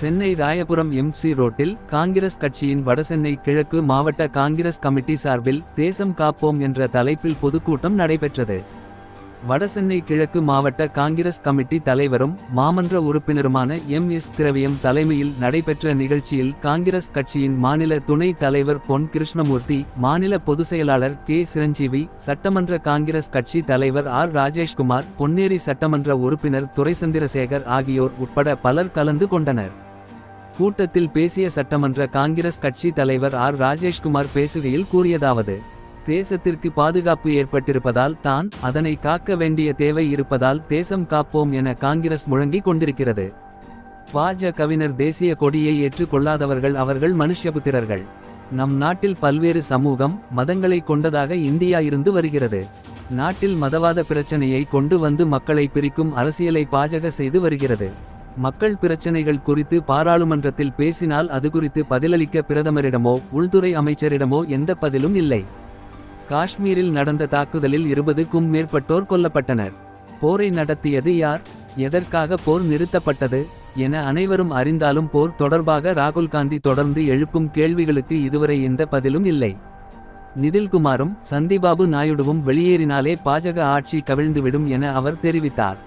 Chennai Royapuram MC ரோட்டில் காங்கிரஸ் கட்சியின் வடசென்னை கிழக்கு மாவட்ட காங்கிரஸ் கமிட்டி சார்பில் தேசம் காப்போம் என்ற தலைப்பில் பொதுக்கூட்டம் நடைபெற்றது. வடசென்னை கிழக்கு மாவட்ட காங்கிரஸ் கமிட்டி தலைவரும் மாமன்ற உறுப்பினருமான எம் எஸ் திரவியம் தலைமையில் நடைபெற்ற நிகழ்ச்சியில் காங்கிரஸ் கட்சியின் மாநில துணைத் தலைவர் பொன் கிருஷ்ணமூர்த்தி மாநில பொதுச் செயலாளர் கே சிரஞ்சீவி சட்டமன்ற காங்கிரஸ் கட்சி தலைவர் ஆர் ராஜேஷ்குமார் பொன்னேரி சட்டமன்ற உறுப்பினர் துரைசந்திரசேகர் ஆகியோர் உட்பட பலர் கலந்து கொண்டனர். கூட்டத்தில் பேசிய சட்டமன்ற காங்கிரஸ் கட்சி தலைவர் ஆர். ராஜேஷ்குமார் பேசுகையில் கூறியதாவது தேசத்திற்கு பாதுகாப்பு ஏற்பட்டிருப்பதால் தான் அதனை காக்க வேண்டிய தேவை இருப்பதால் தேசம் காப்போம் என காங்கிரஸ் முழங்கிக் கொண்டிருக்கிறது. பாஜகவினர் தேசிய கொடியை ஏற்றுக்கொள்ளாதவர்கள் அவர்கள் மனுஷ்யபுத்திரர்கள். நம் நாட்டில் பல்வேறு சமூகம் மதங்களை கொண்டதாக இந்தியா இருந்து வருகிறது. நாட்டில் மதவாத பிரச்சனையை கொண்டு வந்து மக்களை பிரிக்கும் அரசியலை பாஜக செய்து வருகிறது. மக்கள் பிரச்சினைகள் குறித்து பாராளுமன்றத்தில் பேசினால் அது குறித்து பதிலளிக்க பிரதமரிடமோ உள்துறை அமைச்சரிடமோ எந்த பதிலும் இல்லை. காஷ்மீரில் நடந்த தாக்குதலில் இருபதுக்கும் மேற்பட்டோர் கொல்லப்பட்டனர். போரை நடத்தியது யார்? எதற்காக போர் நிறுத்தப்பட்டது? என அனைவரும் அறிந்தாலும் போர் தொடர்பாக ராகுல் காந்தி தொடர்ந்து எழுப்பும் கேள்விகளுக்கு இதுவரை எந்த பதிலும் இல்லை. நிதில்குமாரும் சந்திபாபு நாயுடுவும் வெளியேறினாலே பாஜக ஆட்சி கவிழ்ந்துவிடும் என அவர் தெரிவித்தார்.